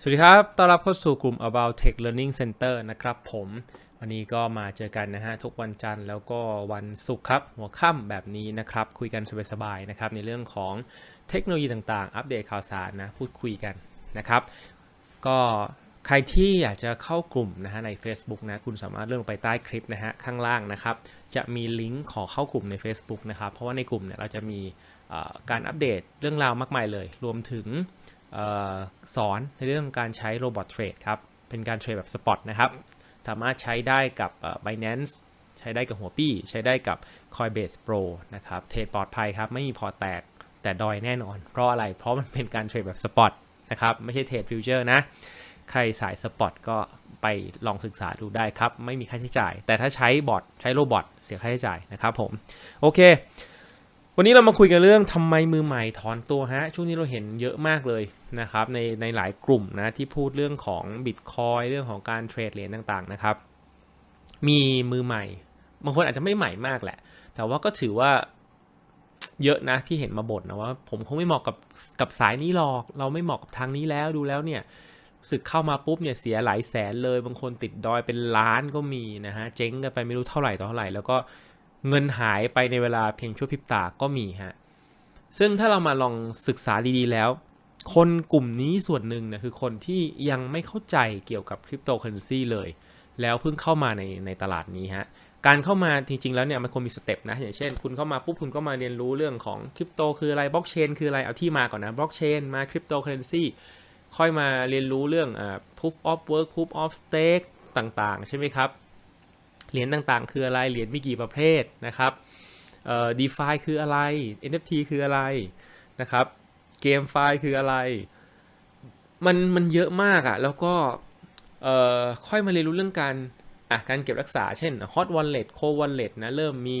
สวัสดีครับ ต้อนรับเข้าสู่กลุ่ม About Tech Learning Center นะครับผม วันนี้ก็มาเจอกันนะฮะ ทุกวันจันทร์แล้วก็วันศุกร์ครับ หัวค่ำแบบนี้นะครับ คุยกันสบายๆนะครับ ในเรื่องของเทคโนโลยีต่างๆ อัปเดตข่าวสารนะ พูดคุยกันนะครับ ก็ใครที่อยากจะเข้ากลุ่มนะฮะใน Facebook นะ คุณสามารถเลื่อนลงไปใต้คลิปนะฮะ ข้างล่างนะครับ จะมีลิงก์ขอเข้ากลุ่มใน Facebook นะครับ เพราะว่าในกลุ่มเนี่ยเราจะมีการอัปเดตเรื่องราวมากมายเลย รวมถึง สอนในเรื่องการใช้โรบอทเทรดครับ เป็นการเทรดแบบสปอตนะครับ สามารถใช้ได้กับ Binance ใช้ได้กับหัวปี้ ใช้ได้กับ Coinbase Pro นะครับ เทรดปลอดภัยครับ ไม่มีพอแตกแต่ดอยแน่นอน เพราะอะไร เพราะมันเป็นการเทรดแบบสปอตนะครับ ไม่ใช่เทรดฟิวเจอร์นะ ใครสายสปอตก็ไปลองศึกษาดูได้ครับ ไม่มีค่าใช้จ่าย แต่ถ้าใช้บอทใช้โรบอทเสียค่าใช้จ่ายนะครับผม โอเค วันนี้เรามาคุยกันเรื่องทำไมมือใหม่ถอนตัวฮะ ช่วงนี้เราเห็นเยอะมากเลยนะครับในในหลายกลุ่มนะที่พูดเรื่องของบิตคอยเรื่องของการเทรดเหรียญต่างๆนะครับ มีมือใหม่ บางคนอาจจะไม่ใหม่มากแหละ แต่ว่าก็ถือว่าเยอะนะที่เห็นมาบ่นนะว่า ผมคงไม่เหมาะกับกับสายนี้หรอก เราไม่เหมาะกับทางนี้แล้วดูแล้วเนี่ยสึกเข้ามาปุ๊บเนี่ยเสียหลายแสนเลย บางคนติดดอยเป็นล้านก็มีนะฮะเจ๊งกันไปไม่รู้เท่าไหร่ต่อเท่าไหร่แล้วก็เเงินหายไปในเวลาเพียงชั่วพริบตาก็มีฮะซึ่งถ้าเรามาลองศึกษาดีๆแล้ว คนกลุ่มนี้ส่วนหนึ่งนี่ยคือคนที่ยังไม่เข้าใจเกี่ยวกับคริปโตเคอเรนซีเลย แล้วเพิ่งเข้ามาในในตลาดนี้ฮะการเข้ามาจริงๆแล้วเนี่ยมันควรมีสเต็ปนะอย่างเช่น คุณเข้ามาปุ๊บคุณก็มาเรียนรู้เรื่องของคริปโตคืออะไรบล็อกเชนคืออะไรเอาที่มาก่อนนะบล็อกเชนมาคริปโตเคอเรนซีค่อยมาเรียนรู้เรื่องอ่า proof of work proof of stake ต่างๆ ใช่ไหมครับ เหรียญต่างๆ คืออะไร เหรียญมีกี่ประเภทนะครับเอ่อ DeFi คืออะไร NFT คืออะไรนะครับ เกมไฟล์คืออะไร มันมันเยอะมากอะ่ะ แล้วก็เอ่อค่อยมาเรียนรู้เรื่องการอะการเก็บรักษา เช่น Hot Wallet Cold Wallet นะ เริ่มมี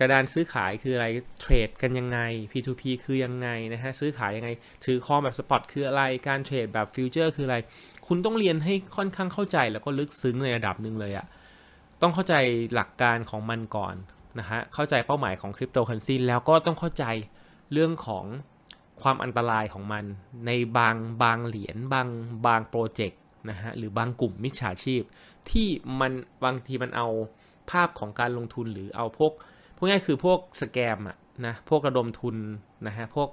กระดานซื้อขายคืออะไร เทรดกันยังไง P2P คือยังไงนะฮะ ซื้อขายยังไง ถือคองแบบสปอตคืออะไร การเทรดแบบฟิวเจอร์คืออะไร คุณต้องเรียนให้ค่อนข้างเข้าใจแล้วก็ลึกซึ้งในระดับหนึ่งเลยอะ่ะ ต้องเข้าใจหลักการของมันก่อนนะฮะ เข้าใจเป้าหมายของคริปโตเคอเรนซีแล้วก็ต้องเข้าใจเรื่องของความอันตรายของมันในบางบางเหรียญบางบางโปรเจกต์นะฮะหรือบางกลุ่มมิจฉาชีพ ที่มันบางทีมันเอาภาพของการลงทุนหรือเอาพวกพวกง่ายคือพวกสแกมอะนะพวกระดมทุนนะฮะพวก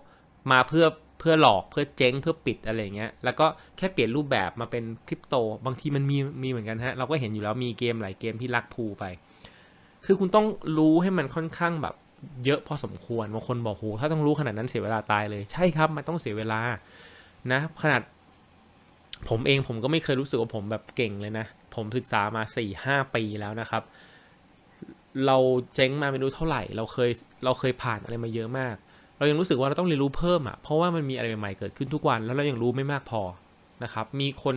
มาเพื่อ เพื่อหลอกเพื่อเจ๊งเพื่อปิดอะไรเงี้ยแล้วก็แค่เปลี่ยนรูปแบบมาเป็นคริปโต บางทีมันมีมีเหมือนกันฮะเราก็เห็นอยู่แล้วมีเกมหลายเกมที่ลักพูไป คือคุณต้องรู้ให้มันค่อนข้างแบบเยอะพอสมควรบางคนบอกโหถ้าต้องรู้ขนาดนั้นเสียเวลาตายเลยใช่ครับมันต้องเสียเวลานะขนาดผมเองผมก็ไม่เคยรู้สึกว่าผมแบบเก่งเลยนะ ผมศึกษามาสี่ห้าปีแล้วนะครับ เราเจ๊งมาไม่รู้เท่าไหร่ เราเคยเราเคยผ่านอะไรมาเยอะมาก เรายังรู้สึกว่าเราต้องเรียนรู้เพิ่มอะเพราะว่ามันมีอะไรใหม่ๆเกิดขึ้นทุกวัน แล้วเรายังรู้ไม่มากพอนะครับ มีคน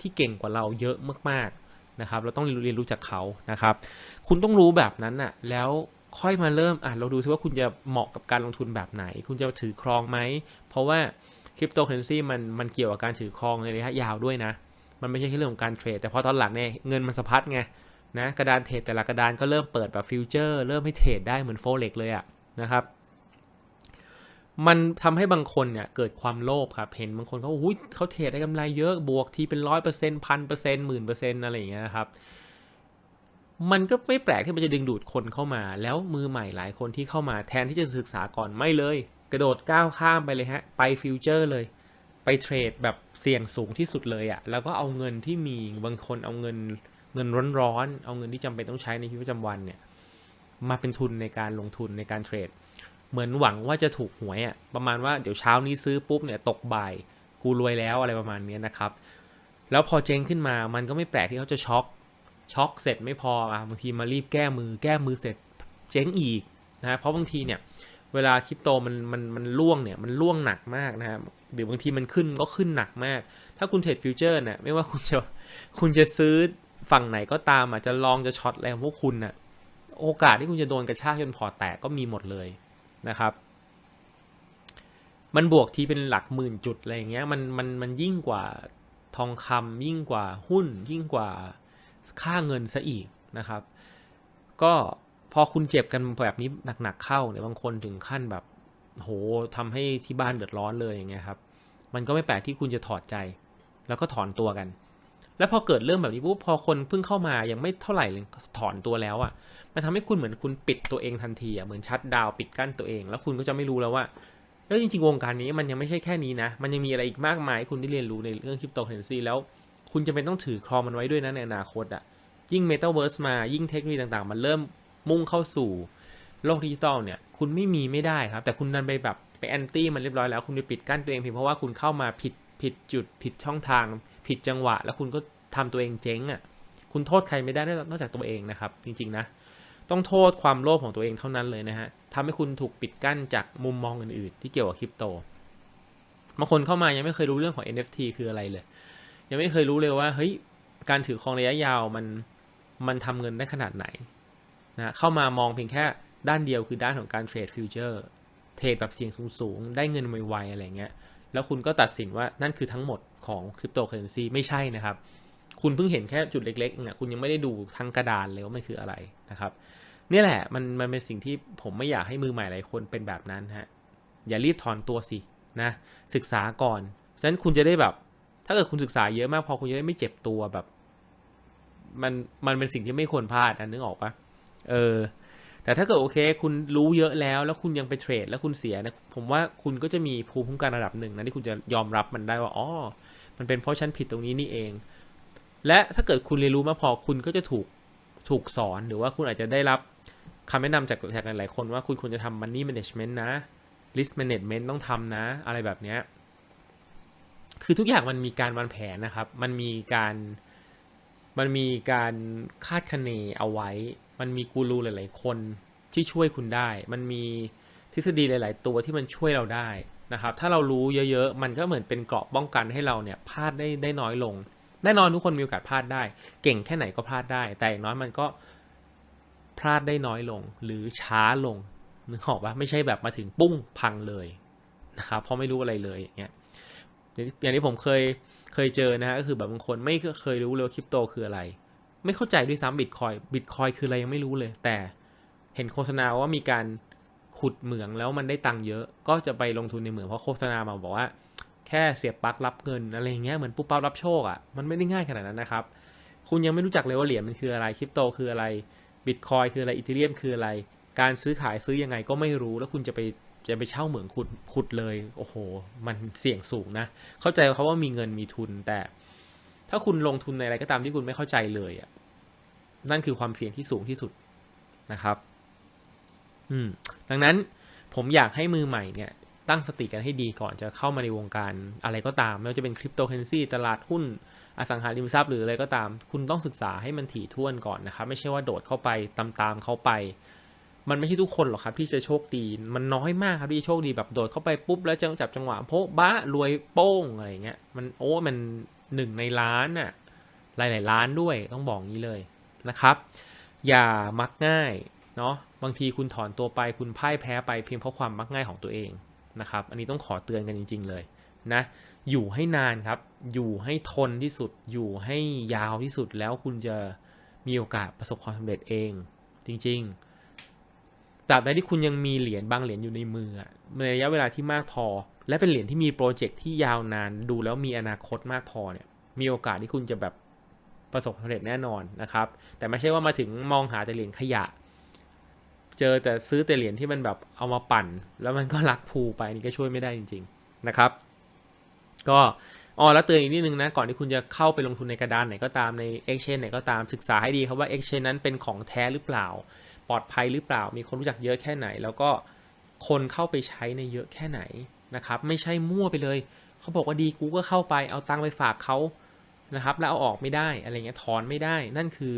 ที่เก่งกว่าเราเยอะมากๆนะครับ เราต้องเรียนรู้จากเขานะครับ คุณต้องรู้แบบนั้นน่ะแล้วค่อยมาเริ่มอะเราดูซิว่าคุณจะเหมาะกับการลงทุนแบบไหน คุณจะถือครองไหม เพราะว่าคริปโตเคอเรนซีมันมันเกี่ยวกับการถือครองในระยะยาวด้วยนะ มันไม่ใช่แค่เรื่องของการเทรด แต่พอตอนหลังเนี่ยเงินมันสะพัดไงนะกระดานเทรดแต่ละกระดานก็เริ่มเปิดแบบฟิวเจอร์ เริ่มให้เทรดได้เหมือนโฟเล็กเลยอะนะครับ มันทำให้บางคนเนี่ยเกิดความโลภครับ เห็นบางคนเขาอุ้ยเขาเทรดได้กำไรเยอะบวกทีเป็นร้อยเปอร์เซ็นต์พันเปอร์เซ็นต์หมื่นเปอร์เซ็นต์อะไรอย่างเงี้ยนะครับ มันก็ไม่แปลกที่มันจะดึงดูดคนเข้ามา แล้วมือใหม่หลายคนที่เข้ามาแทนที่จะศึกษาก่อนไม่เลย กระโดดก้าวข้ามไปเลยฮะ ไปฟิวเจอร์เลย ไปเทรดแบบเสี่ยงสูงที่สุดเลยอะ่ะแล้วก็เอาเงินที่มีบางคนเอาเงินเงินร้อนๆเอาเงินที่จำเป็นต้องใช้ในชีวิตประจำวันเนี่ยมาเป็นทุนในการลงทุนในการเทรด เหมือนหวังว่าจะถูกหวยอะ่ะประมาณว่าเดี๋ยวเช้านี้ซื้อปุ๊บเนี่ยตกบ่ายกูรวยแล้วอะไรประมาณนี้นะครับ แล้วพอเจ๊งขึ้นมามันก็ไม่แปลกที่เขาจะช็อกช็อกเสร็จไม่พออะบางทีมารีบแก้มือแก้มือเสร็จเจ๊งอีกนะเพราะบางทีเนี่ยเวลาคริปโตมันมันมันล่วงเนี่ยมันล่วงหนักมากนะครับหรือบางทีมันขึ้นก็ขึ้นหนักมาก ถ้าคุณเทรดฟิวเจอร์เนี่ยไม่ว่าคุณจะคุณจะซื้อฝั่งไหนก็ตามอาจจะลองจะช็อตอะไรงพวกคุณน่ะโอกาสที่คุณจะโดนกระชากจนพอแตกก็มีหมดเลย นะครับ มันบวกทีเป็นหลักหมื่นจุดอะไรอย่างเงี้ยมันมันมันยิ่งกว่าทองคำยิ่งกว่าหุ้น ยิ่งกว่าค่าเงินซะอีกนะครับ ก็พอคุณเจ็บกันแบบนี้หนักๆเข้าเนี่ยบางคนถึงขั้นแบบโหทำให้ที่บ้านเดือดร้อนเลยอย่างเงี้ยครับ มันก็ไม่แปลกที่คุณจะถอดใจ แล้วก็ถอนตัวกัน แล้วพอเกิดเรื่องแบบนี้ปุ๊บพอคนเพิ่งเข้ามายังไม่เท่าไหร่เลยถอนตัวแล้วอะ่ะ มันทำให้คุณเหมือนคุณปิดตัวเองทันทีอะ่ะเหมือนชัดดาวปิดกั้นตัวเอง แล้วคุณก็จะไม่รู้แล้วว่าแล้วจริงๆวงการนี้มันยังไม่ใช่แค่นี้นะ มันยังมีอะไรอีกมากมายให้คุณได้เรียนรู้ในเรื่องคริปโตเคอเรนซีแล้ว คุณจะเป็นต้องถือครองมันไว้ด้วยนะในอนาคตอะ่ะยิ่งเมตาเวิร์สมายิ่งเทคโนโลยีต่างๆ มันเริ่มมุ่งเข้าสู่โลกดิจิตอลเนี่ยคุณไม่มีไม่ได้ครับ แต่คุณดันไปแบบไปแอนตี้มันเรียบร้อยแล้วคุณไปปิดกั้นตัวเองเพียงเพราะว่าคุณเข้ามาผิดผิดจุดผิดช่องทาง ผิดจังหวะ แล้วคุณก็ทำตัวเองเจ๊งอะ่ะคุณโทษใครไม่ได้นอกจากตัวเองนะครับ จริงๆนะต้องโทษความโลภของตัวเองเท่านั้นเลยนะฮะทำให้คุณถูกปิดกั้นจากมุมมองอื่นๆ ที่เกี่ยวกับคริปโตบางคนเข้ามายังไม่เคยรู้เรื่องของ NFT คืออะไรเลย ยังไม่เคยรู้เลยว่าเฮ้ยการถือครองระยะยาวมันมันทำเงินได้ขนาดไหนนะเข้ามามองเพียงแค่ด้านเดียวคือด้านของการเทรดฟิวเจอร์เทรดแบบเสี่ยงสูงๆ ได้เงินไวๆอะไรเงี้ย แล้วคุณก็ตัดสินว่านั่นคือทั้งหมดของคริปโตเคอเรนซีไม่ใช่นะครับ คุณเพิ่งเห็นแค่จุดเล็กๆเนี่ยคุณยังไม่ได้ดูทั้งกระดานเลยว่ามันคืออะไรนะครับนี่แหละมันมันเป็นสิ่งที่ผมไม่อยากให้มือใหม่หลายคนเป็นแบบนั้นฮะอย่ารีบถอนตัวสินะศึกษาก่อนฉะนั้นคุณจะได้แบบ ถ้าเกิดคุณศึกษาเยอะมากพอคุณจะได้ไม่เจ็บตัวแบบ มันมันเป็นสิ่งที่ไม่ควรพลาดนะนึกออกปะเออ แต่ถ้าเกิดโอเค คุณรู้เยอะแล้วแล้วคุณยังไปเทรดแล้วคุณเสียนะผมว่าคุณก็จะมีภูมิคุ้มกันระดับหนึ่งนะที่คุณจะยอมรับมันได้ว่าอ๋อมันเป็นเพราะฉันผิดตรงนี้นี่เอง และถ้าเกิดคุณเรียนรู้มาพอคุณก็จะถูกถูกสอนหรือว่าคุณอาจจะได้รับคำแนะนำจากจากหลายๆคนว่าคุณควรจะทำ money management นะ risk management ต้องทำนะ อะไรแบบเนี้ยคือทุกอย่างมันมีการวางแผนนะครับ มันมีการ มันมีการคาดคะเนเอาไว้ มันมีกูรูหลาย ๆ คนที่ช่วยคุณได้ มันมีทฤษฎีหลาย ๆ ตัวที่มันช่วยเราได้นะครับ ถ้าเรารู้เยอะ ๆ มันก็เหมือนเป็นเกราะป้องกันให้เราเนี่ยพลาดได้ได้น้อยลง แน่นอนทุกคนมีโอกาสพลาดได้ เก่งแค่ไหนก็พลาดได้ แต่อย่างน้อยมันก็พลาดได้น้อยลง หรือช้าลงนึกออกปะไม่ใช่แบบมาถึงปุ้งพังเลยนะครับเพราะไม่รู้อะไรเลยอย่างเงี้ยอย่างที่ผมเคยเคยเจอนะฮะก็คือแบบบางคนไม่เคยรู้เลยว่าคริปโตคืออะไร ไม่เข้าใจด้วยซ้ำบิตคอยบิตคอยคืออะไรยังไม่รู้เลย แต่เห็นโฆษณาว่ามีการขุดเหมืองแล้วมันได้ตังค์เยอะ ก็จะไปลงทุนในเหมืองเพราะโฆษณามาบอกว่า แค่เสียบปลั๊กรับเงินอะไรอย่างเงี้ยเหมือนปุ๊บปั๊บรับโชคอะ่ะมันไม่ได้ง่ายขนาดนั้นนะครับ คุณยังไม่รู้จักเลยว่าเหรียญมันคืออะไรคริปโตคืออะไรบิตคอยคืออะไรอีเทเรียมคืออะไร การซื้อขายซื้อยังไงก็ไม่รู้แล้วคุณจะไปจะไปเช่าเหมืองขุดขุดเลย โอ้โห มันเสี่ยงสูงนะ เข้าใจเขาว่ามีเงินมีทุนแต่ ถ้าคุณลงทุนในอะไรก็ตามที่คุณไม่เข้าใจเลยอะ นั่นคือความเสี่ยงที่สูงที่สุดนะครับ อืม ดังนั้นผมอยากให้มือใหม่เนี่ย ตั้งสติกันให้ดีก่อนจะเข้ามาในวงการอะไรก็ตาม ไม่ว่าจะเป็นคริปโตเคอเรนซีตลาดหุ้นอสังหาริมทรัพย์หรืออะไรก็ตาม คุณต้องศึกษาให้มันถี่ถ้วนก่อนนะครับ ไม่ใช่ว่าโดดเข้าไปตามๆเข้าไป มันไม่ใช่ทุกคนหรอกครับที่จะโชคดี มันน้อยมากครับที่จะโชคดีแบบโดดเข้าไปปุ๊บแล้วจังจับจังหวะโพะบ้ารวยโป้งอะไรเงี้ย มันโอ้ มันหนึ่งในล้านน่ะหลายๆล้านด้วยต้องบอกงี้เลย นะครับ อย่ามักง่ายเนาะบางทีคุณถอนตัวไปคุณพ่ายแพ้ไปเพียงเพราะความมักง่ายของตัวเองนะครับ อันนี้ต้องขอเตือนกันจริง ๆเลยนะอยู่ให้นานครับ อยู่ให้ทนที่สุด อยู่ให้ยาวที่สุดแล้วคุณจะมีโอกาสประสบความสำเร็จเอง จริงๆตราบใดที่คุณยังมีเหรียญบางเหรียญอยู่ในมือในระยะเวลาที่มากพอ และเป็นเหรียญที่มีโปรเจกต์ที่ยาวนานดูแล้วมีอนาคตมากพอเนี่ยมีโอกาสที่คุณจะแบบ ประสบความสำเร็จแน่นอนนะครับ แต่ไม่ใช่ว่ามาถึงมองหาแต่เหรียญขยะ เจอแต่ซื้อแต่เหรียญที่มันแบบเอามาปั่น แล้วมันก็ลักพูไปนี่ก็ช่วยไม่ได้จริง ๆนะครับ ก็อ๋อแล้วเตือนอีกนิดนึงนะก่อนที่คุณจะเข้าไปลงทุนในกระดานไหนก็ตามใน Exchange ไหนก็ตามศึกษาให้ดีครับว่า Exchange นั้นเป็นของแท้หรือเปล่า ปลอดภัยหรือเปล่า มีคนรู้จักเยอะแค่ไหน แล้วก็คนเข้าไปใช้ในเยอะแค่ไหนนะครับ ไม่ใช่มั่วไปเลย เขาบอกว่าดีกูก็เข้าไปเอาตังค์ไปฝากเขา นะครับแล้วเอาออกไม่ได้อะไรเงี้ยถอนไม่ได้นั่นคือ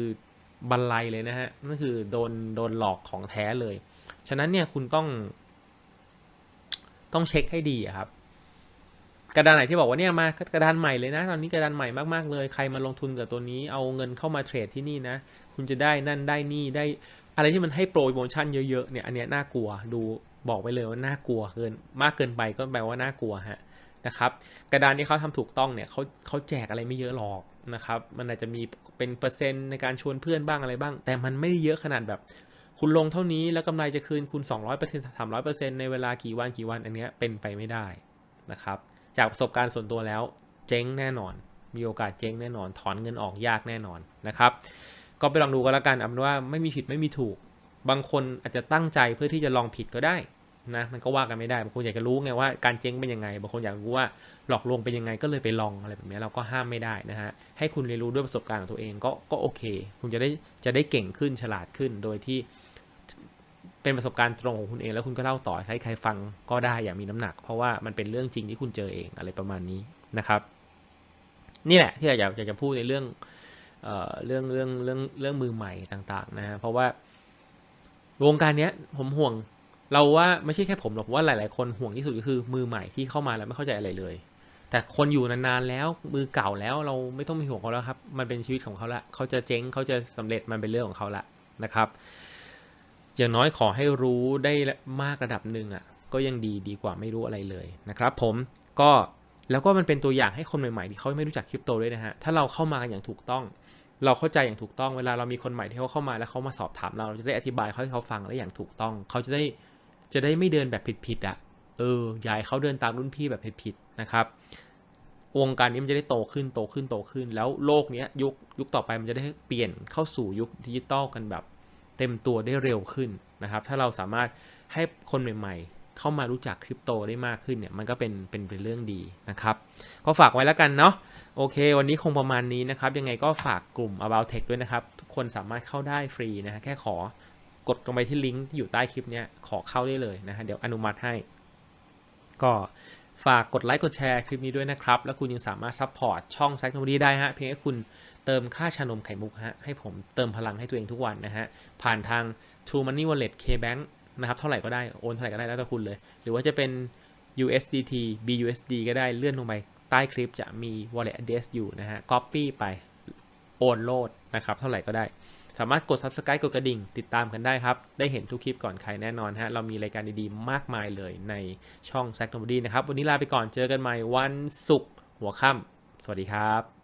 บันไลเลยนะฮะนั่นคือโดนโดนหลอกของแท้เลย ฉะนั้นเนี่ยคุณต้อง ต้องเช็คให้ดีครับ กระดานไหนที่บอกว่าเนี่ยมากระดานใหม่เลยนะ ตอนนี้กระดานใหม่มากๆเลยใครมาลงทุนกับตัวนี้เอาเงินเข้ามาเทรดที่นี่นะ คุณจะได้นั่นได้นี่ได้ อะไรที่มันให้โปรโมชั่นเยอะๆเนี่ยอันเนี้ยน่ากลัวดูบอกไปเลยว่าน่ากลัวเกิน มากเกินไปก็แปลว่าน่ากลัวฮะ นะครับกระดานที่เขาทำถูกต้องเนี่ยเขาเขาแจกอะไรไม่เยอะหรอกนะครับมันอาจจะมีเป็นเปอร์เซ็นต์ในการชวนเพื่อนบ้างอะไรบ้าง แต่มันไม่ได้เยอะขนาดแบบ คุณลงเท่านี้แล้วกำไรจะคืนคุณ 200% 300%ในเวลากี่วันกี่วันอันเนี้ยเป็นไปไม่ได้นะครับจากประสบการณ์ส่วนตัวแล้วเจ๊งแน่นอน มีโอกาสเจ๊งแน่นอน ถอนเงินออกยากแน่นอนนะครับ ก็ไปลองดูกันแล้วกันเอาเป็นว่าไม่มีผิดไม่มีถูก บางคนอาจจะตั้งใจเพื่อที่จะลองผิดก็ได้ นะมันก็ว่ากันไม่ได้บางคนอยากจะรู้ไงว่าการเจ๊งเป็นยังไงบางคนอยากรู้ว่าหลอกลวงเป็นยังไงก็เลยไปลองอะไรแบบนี้เราก็ห้ามไม่ได้นะฮะให้คุณเรียนรู้ด้วยประสบการณ์ของตัวเองก็ก็โอเค คุณจะได้จะได้เก่งขึ้นฉลาดขึ้น โดยที่เป็นประสบการณ์ตรงของคุณเอง แล้วคุณก็เล่าต่อให้ใครฟังก็ได้อย่างมีน้ำหนัก เพราะว่ามันเป็นเรื่องจริงที่คุณเจอเองอะไรประมาณนี้นะครับ นี่แหละที่อยากอยากจะพูดในเรื่องเอ่อเรื่องเรื่องเรื่องเรื่องมือใหม่ต่าง ๆ นะฮะเพราะว่าวงการเนี้ยผมห่วง เราว่าไม่ใช่แค่ผมหรอกว่าหลาย ๆ คนห่วงที่สุดก็คือมือใหม่ที่เข้ามาแล้วไม่เข้าใจอะไรเลย แต่คนอยู่นานๆแล้วมือเก่าแล้วเราไม่ต้องมีห่วงเขาแล้วครับ มันเป็นชีวิตของเขาละเขาจะเจ๊งเขาจะสำเร็จมันเป็นเรื่องของเขาละนะครับ อย่างน้อยขอให้รู้ได้มากระดับหนึ่งอะก็ยังดีดีกว่าไม่รู้อะไรเลยนะครับ ผมก็แล้วก็มันเป็นตัวอย่างให้คนใหม่ๆที่เขาไม่รู้จักคริปโตด้วยนะฮะถ้าเราเข้ามากันอย่างถูกต้อง เราเข้าใจอย่างถูกต้องเวลาเรามีคนใหม่ที่เขาเข้ามาแล้วเขามาสอบถามเราเราจะได้อธิบายเขาให้เขาฟังได้อย่างถูกต้อง เขาจะได้ จะได้ไม่เดินแบบผิดๆอะ เอออย่าให้เขาเดินตามรุ่นพี่แบบผิดๆนะครับ วงการนี้มันจะได้โตขึ้นโตขึ้นโตขึ้น แล้วโลกเนี้ยยุคยุคต่อไปมันจะได้เปลี่ยนเข้าสู่ยุคดิจิตอลกันแบบ เต็มตัวได้เร็วขึ้นนะครับ ถ้าเราสามารถให้คนใหม่ ๆ เข้ามารู้จักคริปโตได้มากขึ้นเนี่ย มันก็เป็นเป็นเป็นเรื่องดีนะครับ ก็ฝากไว้แล้วกันเนาะโอเค วันนี้คงประมาณนี้นะครับ ยังไงก็ฝากกลุ่ม about tech ด้วยนะครับ ทุกคนสามารถเข้าได้ฟรีนะฮะแค่ขอ กดลงไปที่ลิงก์ที่อยู่ใต้คลิปเนี้ยขอเข้าได้เลยนะฮะเดี๋ยวอนุมัติให้ ก็ฝากกดไลค์กดแชร์คลิปนี้ด้วยนะครับ แล้วคุณยังสามารถซัพพอร์ตช่องแซ c โน o ดีได้ฮะเพียงแค่คุณเติมค่าชานมไข่มุกฮะให้ผมเติมพลังให้ตัวเองทุกวันนะฮะผ่านทาง True Money Wallet KBank นะครับเท่าไหร่ก็ได้โอนเท่าไหร่ก็ได้แล้วแต่คุณเลย หรือว่าจะเป็น USDT BUSD ก็ได้เลื่อนลงไปใต้คลิปจะมี wallet address อยู่นะฮะ copy ไปโอนโลดนะครับ เท่าไหร่ก็ได้ สามารถกด subscribe กดกระดิ่ง ติดตามกันได้ครับ ได้เห็นทุกคลิปก่อนใครแน่นอนฮะ เรามีรายการดีๆ มากมายเลยในช่อง s a c k n o b o d y นะครับ วันนี้ลาไปก่อนเจอกันใหม่วันศุกร์หัวค่ำสวัสดีครับ